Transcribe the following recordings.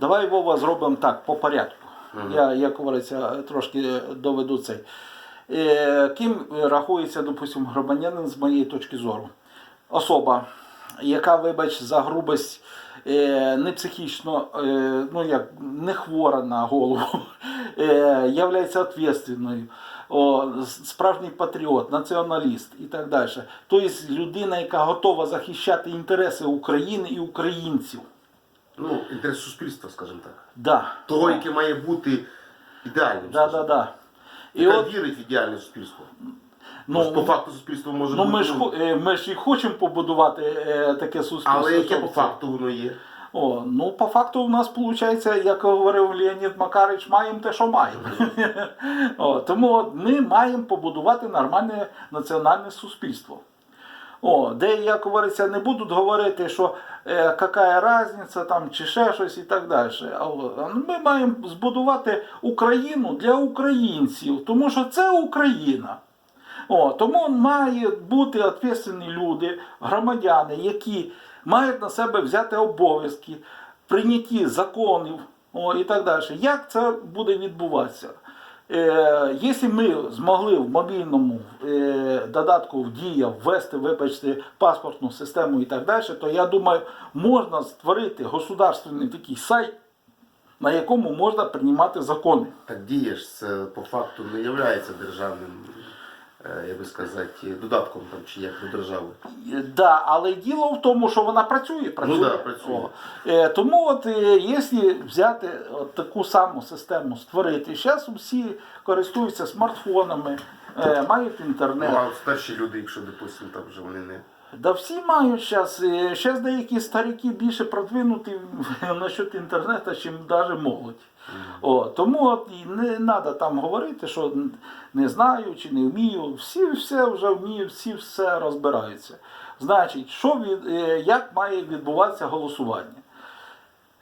Давай Вова зробимо так, по порядку. Я, як говориться, трошки доведу цей. Е, ким рахується, допустимо, громадянин з моєї точки зору? Особа, яка, вибач, за грубость е, не психічно, е, ну як не хвора на голову, е, являється відповідальною, о, справжній патріот, націоналіст і так далі. Тобто людина, яка готова захищати інтереси України і українців. Ну, інтерес суспільства, скажімо так. Да. Того, яке має бути ідеальним. Да, да, да. І Яка от, вірить в ідеальне суспільство. ну, по факту суспільство може ну, бути. ми, ж, хо- е, ми ж і хочемо побудувати е, таке суспільство. Але яке щоб по це- факту воно є? О, ну, по факту у нас виходить, як говорив Леонід Макарич, маємо те, що маємо. О, тому от ми маємо побудувати нормальне національне суспільство. О, де, як говориться, не будуть говорити, що е, яка різниця там чи ще щось і так далі. А а Ми маємо збудувати Україну для українців, тому що це Україна. О, тому мають бути відповідальні люди, громадяни, які мають на себе взяти обов'язки, прийняті законів о, і так далі. Як це буде відбуватися? Е, якщо ми змогли в мобільному е, додатку в Дія ввести, вибачте, паспортну систему і так далі, то я думаю, можна створити государственний такий сайт, на якому можна приймати закони. Так дієш, це по факту не є державним, е, як би сказати, додатком там, чи як до держави. Да, але діло в тому, що вона працює. працює. Ну да, працює. О. Е, тому, от, е, якщо взяти от таку саму систему, створити, зараз всі користуються смартфонами, е, мають інтернет. Ну, а старші люди, якщо допустимо, там вже вони не. Да всі мають зараз. Зараз деякі старики більше продвинуті насчет інтернету, ніж навіть молодь. О, тому от і не треба там говорити, що не знаю чи не вмію. Всі все вже вміють, всі все розбираються. Значить, що від, е, як має відбуватися голосування?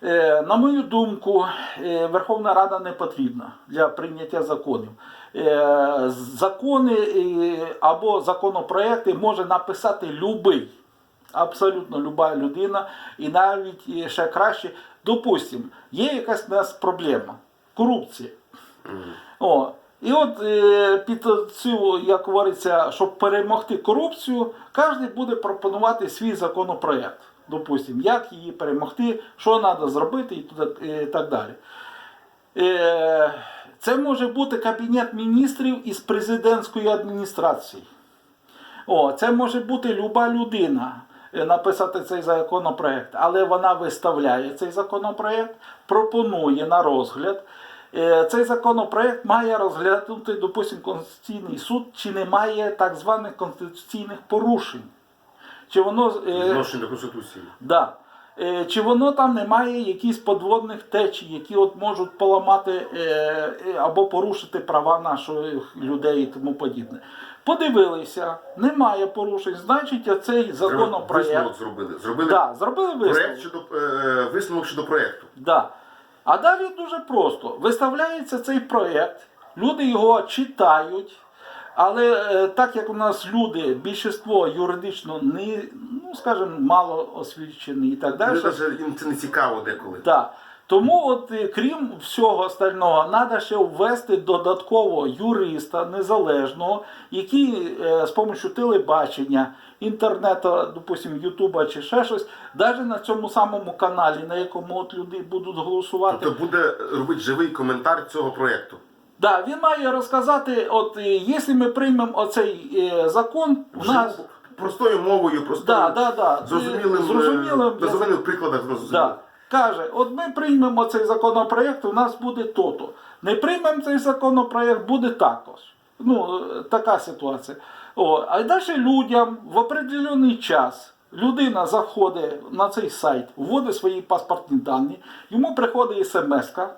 Е, На мою думку, е, Верховна Рада не потрібна для прийняття законів. Е, Закони е, або законопроекти може написати любий, абсолютно люба людина, і навіть е, ще краще, допустимо, є якась у нас проблема корупція. О, і от під цю, як говориться, щоб перемогти корупцію, кожен буде пропонувати свій законопроект. Допустимо, як її перемогти, що треба зробити і так далі. Це може бути Кабінет міністрів із президентської адміністрації. О, це може бути люба людина е, написати цей законопроект, але вона виставляє цей законопроект, пропонує на розгляд. Е, Цей законопроект має розглянути, допустимо, Конституційний суд, чи немає так званих конституційних порушень. Чи воно е, Відношення до Конституції. Да. Е, Чи воно там не має якихось подводних течій, які от можуть поламати е, е, або порушити права наших людей і тому подібне. Подивилися, немає порушень, значить оцей законопроект. Висновок зробили. Зробили Да, зробили висновок. проект щодо, е, висновок щодо проекту. Да. А далі дуже просто. Виставляється цей проєкт, люди його читають, але е, так як у нас люди, більшість юридично не, ну скажімо, мало освічені і так далі. Їм це не цікаво деколи. Да. Тому, от, е, крім всього остального, треба ще ввести додатково юриста незалежного, який е, з допомогою телебачення, інтернету, допустим, Ютуба чи ще щось, навіть на цьому самому каналі, на якому от люди будуть голосувати. Тобто буде робити живий коментар цього проекту. Да, він має розказати, от е, якщо ми приймемо оцей е, закон, у нас. Простою мовою, простою, Да, да, да. зрозумілим, Зрозумілим, е, на зрозумілих прикладах воно. Да. Каже, от ми приймемо цей законопроект, у нас буде то-то. Не приймемо цей законопроект, буде також. Ну, е, така ситуація. О, а далі людям в определений час людина заходить на цей сайт, вводить свої паспортні дані, йому приходить смс-ка,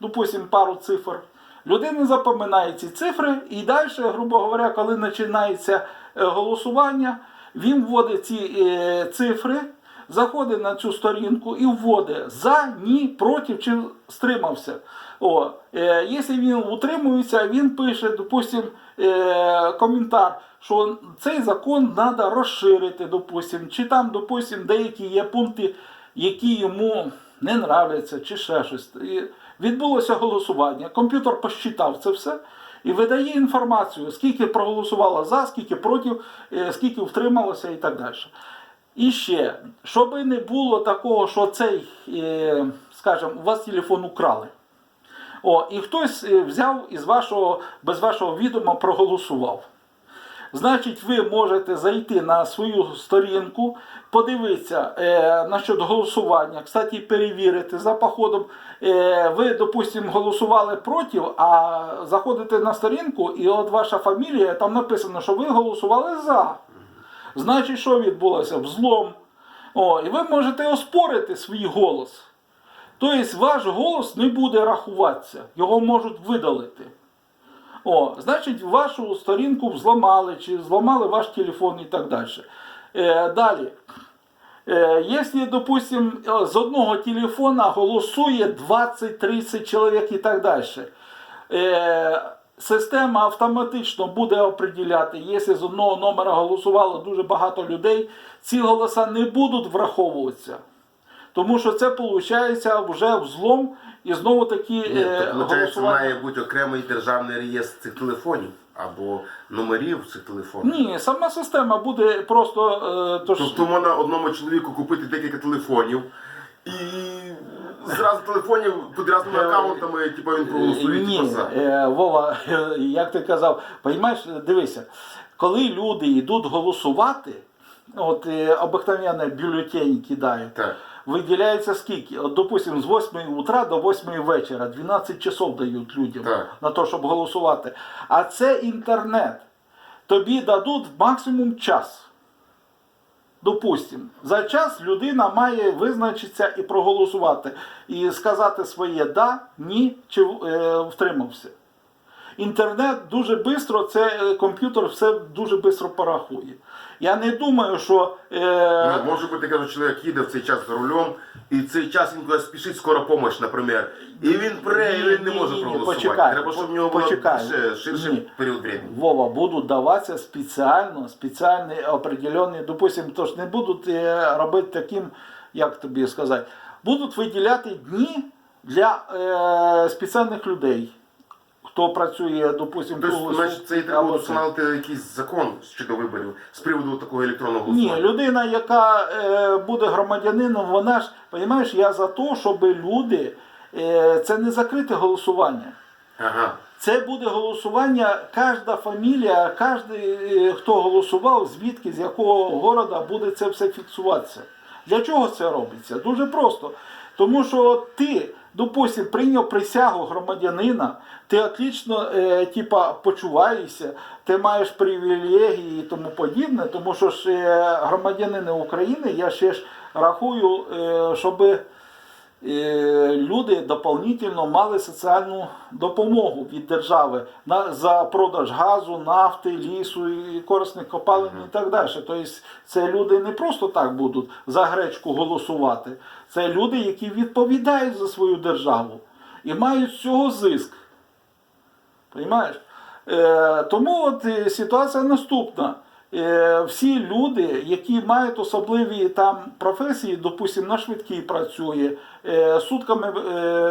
допустимо, пару цифр. Людина запам'ятає ці цифри і далі, грубо говоря, коли починається е, голосування, він вводить ці е, цифри, заходить на цю сторінку і вводить за, ні, проти чи стримався. О, е, якщо він утримується, він пише, допустим, е, коментар, що цей закон треба розширити, допустим, чи там, допустим, деякі є пункти, які йому не нравляться чи ще щось. Відбулося голосування, комп'ютер посчитав це все і видає інформацію, скільки проголосувало за, скільки проти, е, скільки втрималося і так далі. І ще, щоб не було такого, що цей, е, скажімо, у вас телефон украли. О, і хтось е, взяв із вашого, без вашого відома проголосував. Значить, ви можете зайти на свою сторінку, подивитися е, насчет голосування, кстати, перевірити за походом. Е, ви, допустимо, голосували проти, а заходите на сторінку, і от ваша фамілія, там написано, що ви голосували за. Значить, що відбулося? Взлом. О, і ви можете оспорити свій голос. Тобто ваш голос не буде рахуватися, його можуть видалити. О, значить, вашу сторінку взламали, чи зламали ваш телефон і так далі. Е, далі. Е, якщо, допустим, е, з одного телефона голосує 20-30 чоловік і так далі. Е, система автоматично буде определяти, якщо з одного номера голосувало дуже багато людей, ці голоса не будуть враховуватися. Тому що це виходить вже взлом і знову таки Ні, е, виходить, має бути окремий державний реєстр цих телефонів або номерів цих телефонів. Ні, сама система буде просто. Е, то ж- Тобто можна одному чоловіку купити декілька телефонів і зразу телефонів під різними аккаунтами, типу він проголосує, Ні, типу е, Вова, е, як ти казав, розумієш, дивися, коли люди йдуть голосувати, от е, обикновенно бюлетень кидають, Так. Виділяється скільки? От, допустим, з 8 утра до 8 вечора, 12 часов дають людям Так. на те, щоб голосувати. А це інтернет. Тобі дадуть максимум час. Допустим, за час людина має визначитися і проголосувати, і сказати своє да, ні чи е, втримався. Інтернет дуже швидко, це е, комп'ютер все дуже швидко порахує. Я не думаю, що. Е, Ну, може бути, кажуть, чоловік їде в цей час за рулем, і в цей час він кудись спішить скоро помощь, наприклад. І він пре, і він не може Ні-ні-ні, проголосувати. почекай, Треба, щоб в нього було почекай. більше, ширший Ні. період времени. Вова, будуть даватися спеціально, спеціальні определені, допустим, то ж не будуть е, робити таким, як тобі сказати, будуть виділяти дні для е, спеціальних людей. Хто працює, допустим, Тобто, круглосутки значить, це і треба буде якийсь закон щодо виборів з приводу такого електронного Ні, людина, яка е, буде громадянином, вона ж, розумієш, я за те, щоб люди, е, це не закрите голосування. Ага. Це буде голосування, кожна фамілія, кожен, хто голосував, звідки, з якого города буде це все фіксуватися. Для чого це робиться? Дуже просто. Тому що ти, допустим, прийняв присягу громадянина, ти отлично е, типа, почуваєшся, ти маєш привілегії і тому подібне, тому що ж е, громадянини України, я ще ж рахую, е, щоби е, люди дополнительно мали соціальну допомогу від держави на, за продаж газу, нафти, лісу і корисних копалин і так далі. Тобто це люди не просто так будуть за гречку голосувати. Це люди, які відповідають за свою державу і мають з цього зиск. Понимаєш? Е, тому от е, ситуація наступна. Е, всі люди, які мають особливі там професії, допустимо, на швидкій працює, сутками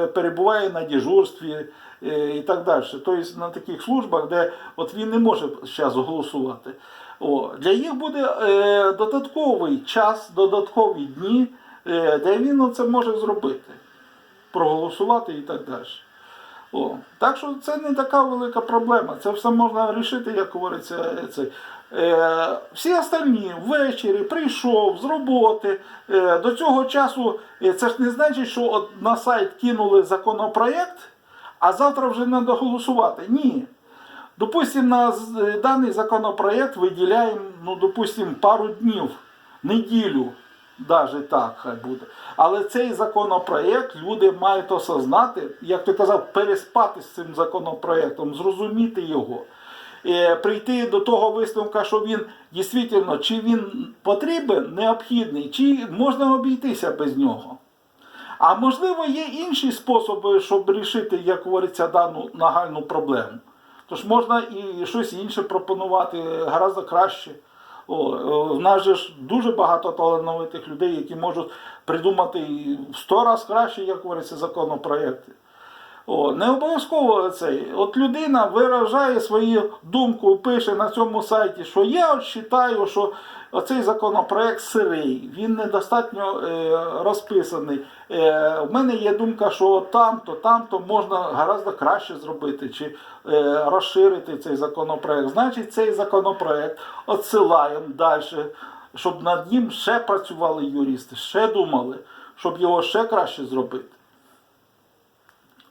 перебуває на дежурстві е, і так далі. Тобто на таких службах, де от він не може зараз голосувати. О, для їх буде додатковий час, додаткові дні, де він це може зробити, проголосувати і так далі. О, так що це не така велика проблема. Це все можна вирішити, як говориться. Це. Е, всі остальні ввечері прийшов з роботи. Е, до цього часу е, це ж не значить, що от на сайт кинули законопроєкт, а завтра вже треба голосувати. Ні. Допустим, на е, даний законопроєкт виділяємо, ну, допустим, пару днів, неділю, навіть так хай буде. Але цей законопроєкт люди мають осознати, як ти казав, переспати з цим законопроєктом, зрозуміти його. Е, Прийти до того висновка, що він дійсно, чи він потрібен, необхідний, чи можна обійтися без нього. А можливо, є інші способи, щоб рішити, як говориться, дану нагальну проблему. Тож можна і щось інше пропонувати гораздо краще. О, в нас же ж дуже багато талановитих людей, які можуть придумати в сто разів краще, як говориться, законопроекти. О, не обов'язково цей. От людина виражає свою думку, пише на цьому сайті, що я от вважаю, що оцей законопроект сирий, він недостатньо е, розписаний. Е, в мене є думка, що там-то, там-то можна гораздо краще зробити чи е, розширити цей законопроект. Значить, цей законопроект відсилаємо далі, щоб над ним ще працювали юристи, ще думали, щоб його ще краще зробити.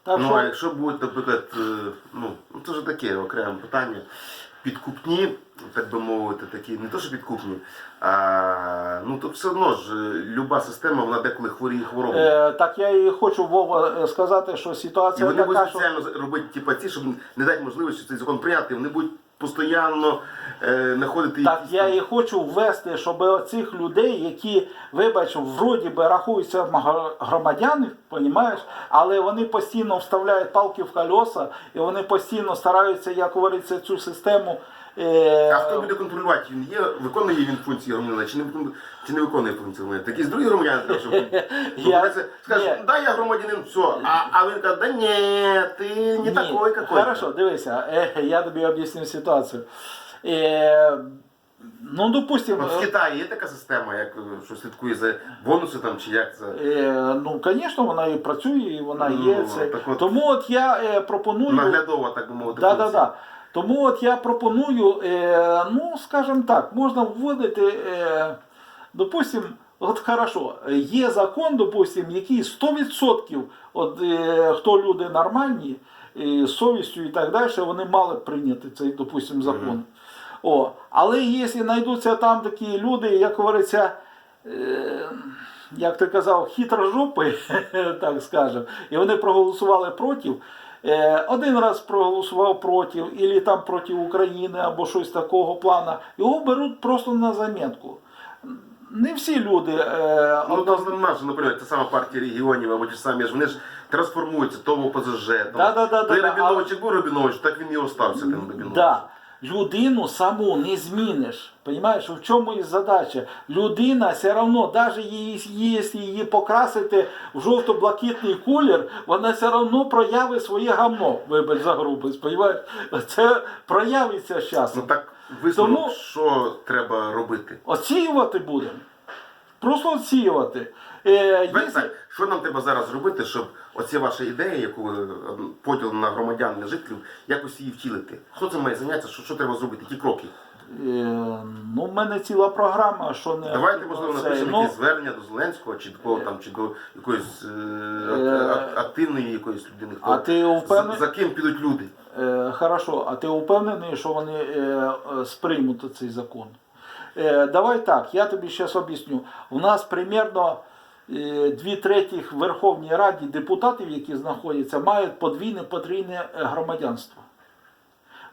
Так Ну, що- а якщо будуть, наприклад, е, ну, ну це вже таке окреме питання. Підкупні, так би мовити, такі, не то, що підкупні, а ну то все одно ж люба система, вона деколи хворіє хворобою. Е, так я і хочу Вова е, сказати, що І ситуація вони така, будуть що спеціально робити ті паці, щоб не дати можливості цей закон прийняти. Вони будуть постійно е, знаходити так якісь я там- і хочу ввести, щоб оцих людей, які, вибач, вроді би рахуються гр- громадяни, понімаєш, але вони постійно вставляють палки в колеса, і вони постійно стараються, як говориться, цю систему. Е, А хто буде контролювати? Він є, виконує він функції громадянина, чи не, виконує- чи не виконує функції громадянина? Такі з другі громадяни щоб Я- Ні. да, я громадянин, все. А, а він каже, да ні, ти не такой, какой. Хорошо, дивися, е, я тобі об'ясню ситуацію. Е, ну, допустим, От в Китаї є така система, як е, що слідкує за бонуси там чи як це. Е, ну, звісно, вона і працює, і вона Ну, є. Це. так от- Тому от я е, пропоную. Наглядова, так би мовити. Да, да, да. Тому от я пропоную, е, ну, скажімо так, можна вводити, е, допустим, от хорошо, є закон, допустим, який 100% от, е, хто люди нормальні, е, з совістю і так далі, вони мали б прийняти цей, допустим, закон. О, але якщо знайдуться там такі люди, як говориться, е, як ти казав, хитрожопи, так скажемо, і вони проголосували проти. Е, Один раз проголосував проти, або там проти України, або щось такого плану. Його беруть просто на замітку. Не всі люди. е, Ну, то нас, наприклад, та сама партія регіонів або ті самі, ж вони ж трансформуються, то в ОПЗЖ. Там. Да, да, да, Той да, Рабінович, як був Рабінович, так він і остався тим Рабіновичем. Да. Людину саму не зміниш. Понимаєш, в чому і задача? Людина все одно, навіть її, якщо її покрасити в жовто-блакитний колір, вона все одно проявить своє гамно. Вибач за грубость, понимаєш? Це проявиться з Ну так висновок, Тому- що треба робити? Оцінювати будемо. Просто оцінювати. Е, якщо- так, що нам треба зараз робити, щоб оці ваші ідеї, яку ви е, поділ на громадян, на жителів, якось її втілити? Хто це має зайнятися? Що, що треба зробити? Які кроки? Е, ну, в мене ціла програма, що не Давайте, можливо, це, напишемо ну, якісь звернення до Зеленського чи до кого там, чи до якоїсь е, Е, активної якоїсь людини. Хто, а ти за, впевнений? за ким підуть люди? Е, хорошо, а ти впевнений, що вони е, е, сприймуть цей закон? Е, давай так, я тобі зараз об'ясню. У нас примерно дві третіх в Верховній Раді депутатів, які знаходяться, мають подвійне потрійне е, громадянство.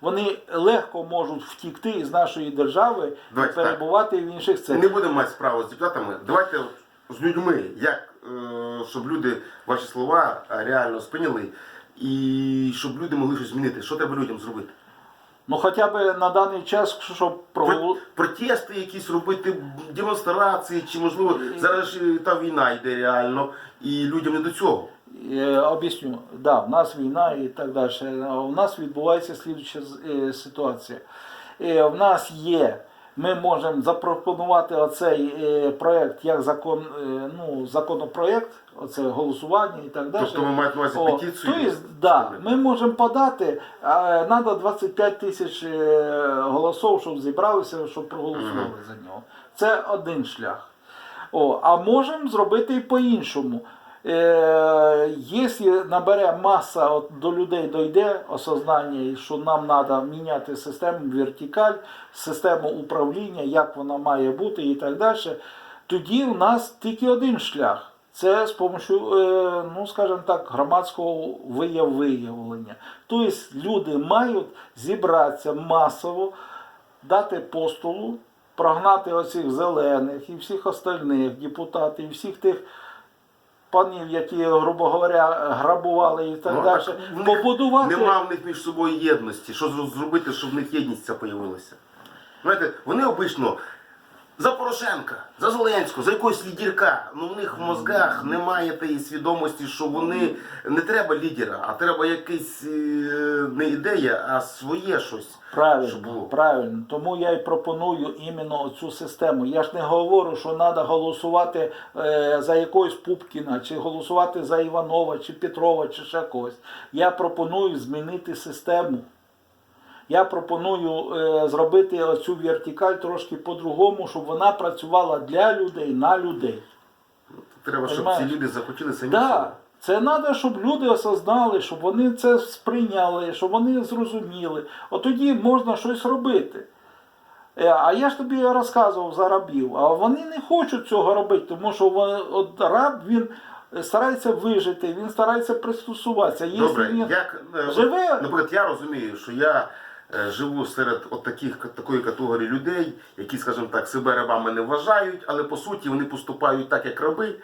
Вони легко можуть втікти з нашої держави і Давайте так. перебувати в інших Ми не будемо мати справу з депутатами. Давайте з людьми, як, е, щоб люди ваші слова е, реально сприйняли, і щоб люди могли щось змінити. Що треба людям зробити? Ну хоча б на даний час, щоб Про- Протести якісь робити, демонстрації, чи можливо зараз ж е, та війна йде реально, і людям не до цього. Е, Об'ясню, да, в нас війна і так далі. У нас відбувається ситуація. Е, В нас є, ми можемо запропонувати оцей е, проект як закон, е, ну, законопроект, оце голосування і так далі. Тобто маєте на увазі петицію? то есть, да, ми можемо подати, а треба 25 тисяч е, голосів, щоб зібралися, щоб проголосували за нього. Це один шлях. О, а можемо зробити і по-іншому. Е, якщо набере маса, от до людей дойде осознання, що нам треба міняти систему вертикаль, систему управління, як вона має бути і так далі, тоді у нас тільки один шлях. Це з допомогою, е, ну скажімо так, громадського виявлення. Тобто люди мають зібратися масово, дати постулу, прогнати оцих зелених і всіх остальних депутатів, і всіх тих панів, які, грубо говоря, грабували і так Ну, далі. так Побудувати. Нема в них між собою єдності. Що зробити, щоб в них єдність ця появилася? Знаєте, вони обично за Порошенка, за Зеленського, за якогось лідірка. Ну в них в мозгах немає тієї свідомості, що вони не треба лідера, а треба якась е, не ідея, а своє щось. щоб Правильно, було. правильно. Тому я і пропоную іменно цю систему. Я ж не говорю, що треба голосувати е, за якогось Пупкіна, чи голосувати за Іванова, чи Петрова, чи ще когось. Я пропоную змінити систему. Я пропоную е, зробити оцю вертикаль трошки по-другому, щоб вона працювала для людей, на людей. Треба, щоб Понимаєш? ці люди захотіли самі себе. це треба, щоб люди осознали, щоб вони це сприйняли, щоб вони зрозуміли. От тоді можна щось робити. Е, А я ж тобі розказував за рабів, а вони не хочуть цього робити, тому що вони- от раб він старається вижити, він старається пристосуватися. Якщо Добре, він як е, живе- наприклад, я розумію, що я живу серед от таких такої категорії людей, які, скажімо так, себе рабами не вважають, але по суті вони поступають так, як раби.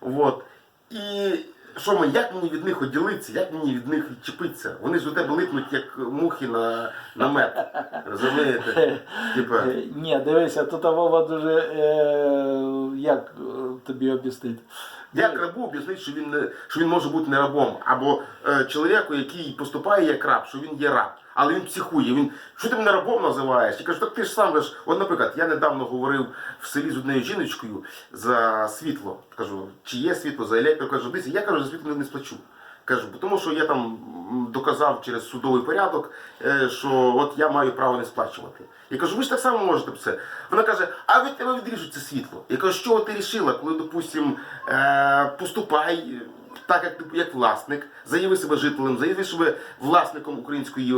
От. І що мені, як мені від них відділитися, як мені від них відчепитися? Вони ж до тебе липнуть, як мухи на, на мед. Розумієте? Типа, Е, Ні, дивися, тут Вова дуже е, як е, тобі об'яснити. Як рабу об'яснити, що він не що він може бути не рабом, або е, чоловіку, який поступає як раб, що він є раб, але він психує. Він що ти мене рабом називаєш? І кажу, так ти ж сам ж. От, наприклад, я недавно говорив в селі з однією жіночкою за світло. Кажу, чи є світло за електро? Кажу, дивіться, я кажу, за світло не сплачу. Кажу, бо тому що я там доказав через судовий порядок, е, що от я маю право не сплачувати. Я кажу, ви ж так само можете це. Вона каже, а від тебе відріжуть це світло. Я кажу, що ти рішила, коли, допустим, е, поступай е, так, як, ти- як власник, заяви себе жителем, заяви себе власником української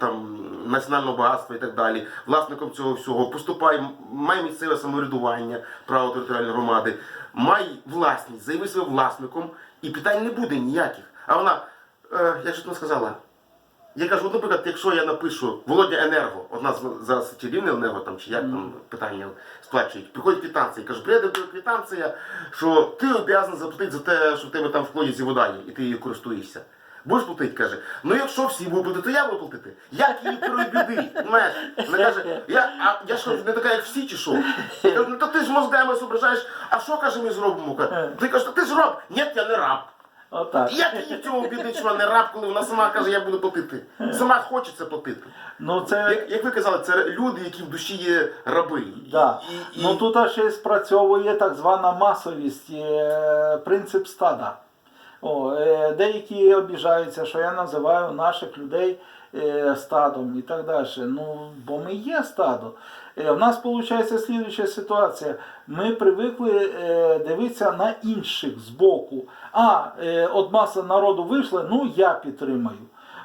там, національного багатства і так далі, власником цього всього, поступай, май місцеве самоврядування, право територіальної громади, май власність, заяви себе власником, і питань не буде ніяких. А вона, е, як же вона сказала, я кажу, наприклад, якщо я напишу Володя Енерго, одна з зараз чи рівне енерго там, чи як там питання сплачують, приходить квитанція, і каже, прийде квитанція, що ти обов'язаний заплатити за те, що в тебе там в колодязі вода є, і ти її користуєшся. Будеш платити, каже, ну якщо всі будуть платити, то я буду платити. Як її біди? Знаєш, вона каже, я, а я що, не така, як всі, чи що? Я кажу, ну то ти ж мозгами зображаєш, а що каже, ми зробимо? Каже, Ти кажеш, ти ж раб. Ні, я не раб. Отак. Як її в цьому вона не раб, коли вона сама каже, я буду платити. Сама хоче це платити. Ну це Як, як ви казали, це люди, які в душі є раби. Да. І, і, Ну тут ще спрацьовує так звана масовість, е, принцип стада. О, е, деякі обіжаються, що я називаю наших людей е, стадом і так далі. Ну, бо ми є стадо. Е, В нас виходить слідуюча ситуація. Ми привикли е, дивитися на інших збоку. А, е, от маса народу вийшла, ну я підтримаю.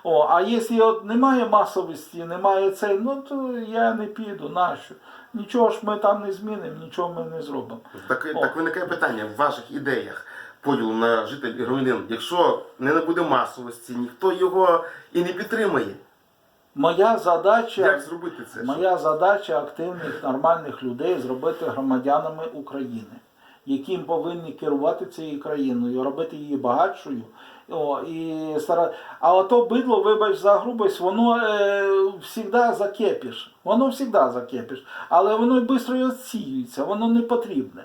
О, а якщо от немає масовості, немає цей, ну то я не піду, нащо? Нічого ж ми там не змінимо, нічого ми не зробимо. так, так виникає питання в ваших ідеях поділу на житель і громадян. Якщо не буде масовості, ніхто його і не підтримає. Моя задача, Як зробити це? моя задача активних, нормальних людей зробити громадянами України, яким повинні керувати цією країною, робити її багатшою. О, і стара... А ото бидло, вибач за грубость, воно е, завжди закепіш. Воно завжди закепіш. Але воно швидко відсіюється, воно не потрібне.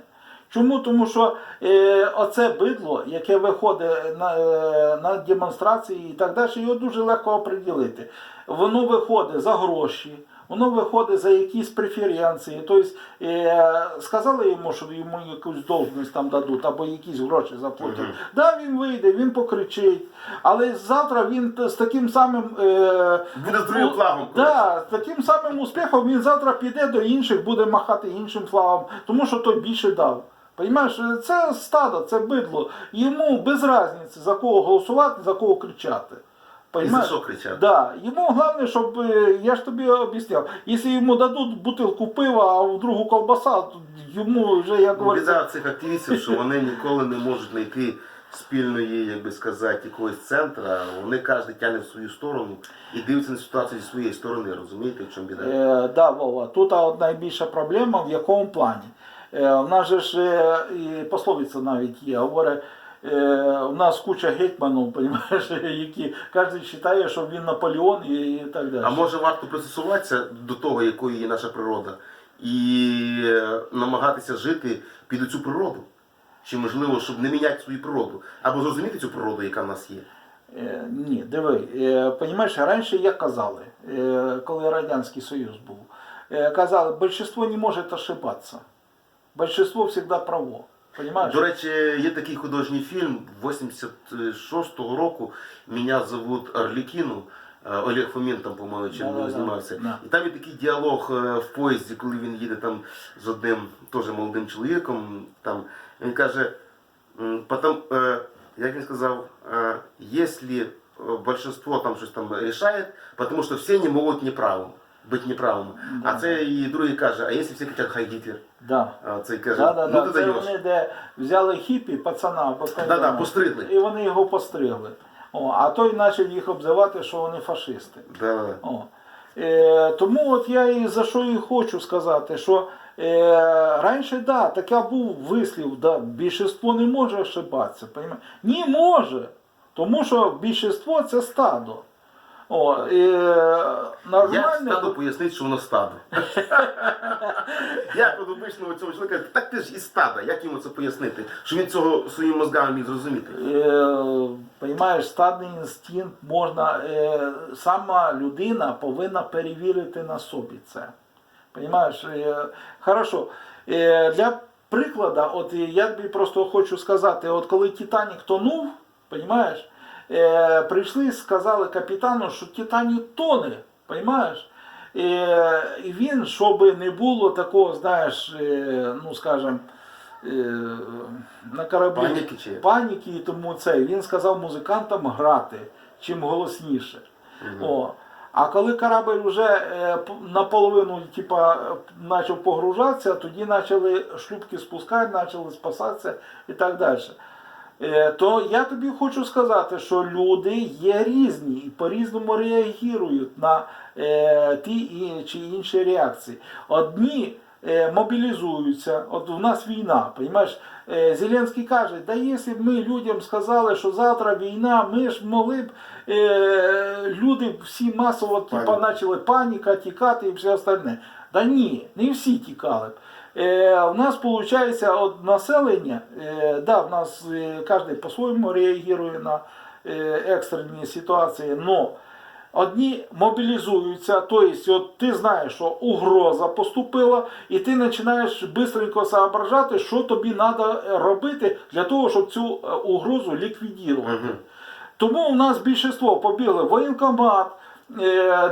Чому? Тому що е, оце бидло, яке виходить на, е, на демонстрації і так далі, його дуже легко оприділити. Воно виходить за гроші, воно виходить за якісь преференції. Тобто е, сказали йому, що йому якусь должність там дадуть або якісь гроші заплатять. Мгм. Да, він вийде, він покричить. Але завтра він з таким самим. Е, ну, флагом. Да, з таким самим успіхом він завтра піде до інших, буде махати іншим флагом, тому що той більше дав. Понимаєш, це стадо, це бидло. Йому без різниці за кого голосувати, за кого кричати. І за що кричати? Да. Йому головне, щоб я ж тобі об'ясняв, якщо йому дадуть бутилку пива, а в другу колбаса, то йому вже як говориться. Біда цих активістів, що вони ніколи не можуть знайти спільної, як би сказати, якогось центра. Вони кожен тягне в свою сторону і дивиться на ситуацію зі своєї сторони. Розумієте, в чому біда? Е, да, Вова, тут от найбільша проблема в якому плані. Е, в нас же ж е, і пословиця навіть є, говорить, е, у нас куча гетьманів, понімаєш, які кожен вважає, що він Наполеон і, так далі. А може варто пристосуватися до того, якою є наша природа, і е, намагатися жити під цю природу. Чи можливо, щоб не міняти свою природу, або зрозуміти цю природу, яка в нас є. Е, Ні, диви, е, понімаєш, раніше як казали, е, коли Радянський Союз був, е, казали, більшість не може ошибатися. Більшість завжди право. Понімаєш? До речі, є такий художній фільм 86-го року. Мене зовут Орлікіну. Е, Олег Фомін там, по-моєму, чим Да-да-да. знімався. Да. І там є такий діалог е, в поїзді, коли він їде там з одним теж молодим чоловіком. Там, він каже, потом, е, як він сказав, якщо большинство там щось там рішає, тому що всі не можуть неправим, бути неправими. А це і другий каже, а якщо всі кричать Хай Гітлер? Да. А цей каже, Да, да, ну да. ти Це даєш. вони де взяли хіпі, пацана або Да, да, постригли. і вони його постригли. О, а той почав їх обзивати, що вони фашисти. Да, да. О. Е, тому от я і за що і хочу сказати, що е, раніше да, таке був вислів, да, більшість не може ошибатися. Понімаєш? Ні, може. Тому що більшість це стадо. О, е, Як нормально. стадо пояснить, що воно стадо? Як от обичному цьому чоловіка, так ти ж і стадо, як йому це пояснити? Що він цього своїми мозгами міг зрозуміти? Е, Понимаєш, стадний інстинкт можна, е, сама людина повинна перевірити на собі це. Понимаєш, е, хорошо. Е, для прикладу, от я тобі просто хочу сказати, от коли Титанік тонув, понимаєш, е, прийшли і сказали капітану, що Титанік тоне, понимаєш? Е, і він, щоб не було такого, знаєш, е, ну скажем, на кораблі Паніки чи? паніки і тому це. Він сказав музикантам грати чим голосніше. О. А коли корабль вже е, наполовину типа, почав погружатися, тоді почали шлюпки спускати, почали спасатися і так далі. Е, То я тобі хочу сказати, що люди є різні і по-різному реагують на е, ті чи інші реакції. Одні е, мобілізуються, от у нас війна, розумієш? Зеленський каже, да якщо б ми людям сказали, що завтра війна, ми ж могли б е, люди всі масово типа, почали паніка, тікати і все остальне. Да ні, не всі тікали б. Е, у нас виходить от населення, е, да, в нас е, кожен по-своєму реагує на е, екстрені ситуації, но одні мобілізуються, тобто от ти знаєш, що угроза поступила, і ти починаєш швидко соображати, що тобі треба робити для того, щоб цю е, угрозу ліквідувати. Тому у нас більшість побігли в воєнкомат,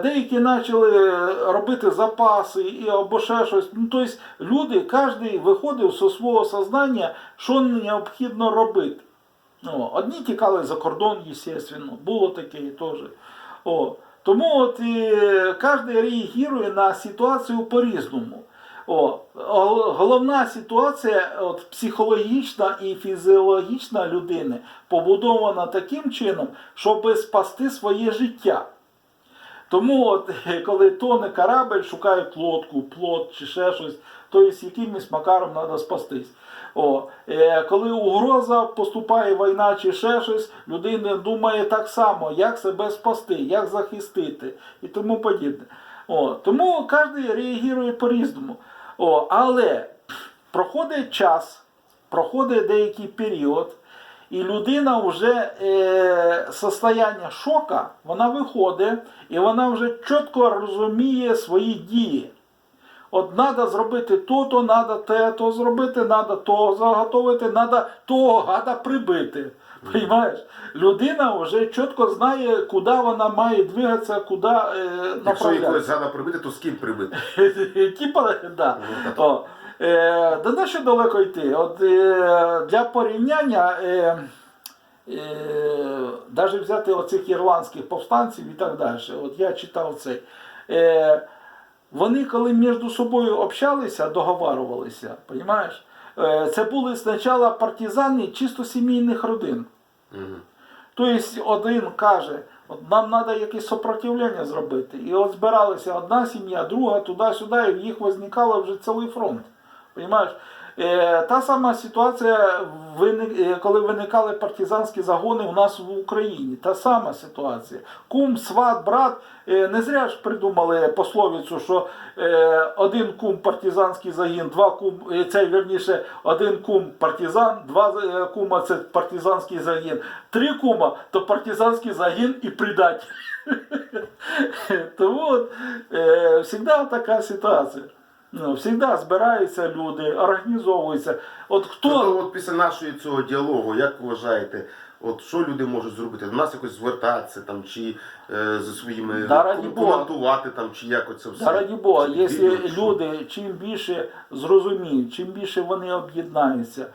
деякі почали робити запаси і або ще щось. Ну, тобто люди, кожен виходив зі свого сознання, що необхідно робити. О, одні тікали за кордон, звісно, було таке теж. О, тому от е, кожен реагує на ситуацію по-різному. О, головна ситуація от, психологічна і фізіологічна людини побудована таким чином, щоб спасти своє життя. Тому, от, коли тоне корабль, шукають лодку, плот чи ще щось, тобто якимось макаром треба спастись. О, е, коли угроза поступає війна чи ще щось, людина думає так само, як себе спасти, як захистити і тому подібне. О, тому кожен реагує по-різному. О, але проходить час, проходить деякий період, і людина вже е, состояння шока, вона виходить і вона вже чітко розуміє свої дії. От треба зробити то-то, треба те, то зробити, треба то заготовити, треба того гада прибити. Понимаєш? Людина вже чітко знає, куди вона має двигатися, куди е, Якщо якогось направлятися. згада прибити, то з ким прибити? Типа, да. Ну. О, е, да на що далеко йти? От, е, для порівняння, е, е, навіть взяти оцих ірландських повстанців і так далі. От я читав це. Е, вони коли між собою общалися, договарювалися, розумієш? Е, це були спочатку партизани чисто сімейних родин. Тобто один каже, от нам треба якесь сопротивлення зробити. І от збиралися одна сім'я, друга, туди-сюди, і в їх возникало вже цілий фронт. Понимаєш? Е, Та сама ситуація, е, коли виникали партизанські загони у нас в Україні. Та сама ситуація. Кум, сват, брат. Е, Не зря ж придумали пословицю, що один кум партизанський загін, два кум, це вірніше, один кум партизан, два е, кума це партизанський загін, три кума то партизанський загін і предатель. Тому от, завжди така ситуація. Ну, Всегда збираються люди, організовуються. От хто Тобто, от після нашого цього діалогу, як вважаєте, от що люди можуть зробити? До нас якось звертатися там, чи е, зі своїми Да, раді ком- Бога. коментувати там, чи як оце все? Раді Бога, Чи якщо відео, люди чим більше зрозуміють, чим більше вони об'єднаються,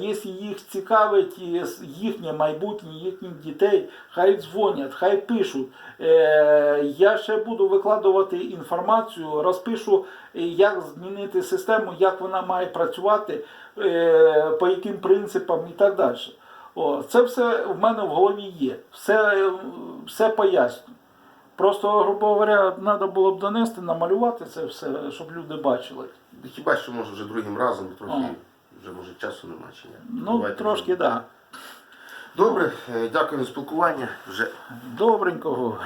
якщо їх цікавить їхнє майбутнє, їхніх дітей, хай дзвонять, хай пишуть. Е, Я ще буду викладувати інформацію, розпишу, е, як змінити систему, як вона має працювати, е, по яким принципам і так далі. О, це все в мене в голові є. Все, е, все поясню. Просто, грубо говоря, треба було б донести, намалювати це все, щоб люди бачили. Хіба що може вже другим разом, трохи. Вже може часу немає чи я. Ну, Давайте трошки вже. так. Да. Добре, е, дякую за спілкування. Вже Добренького.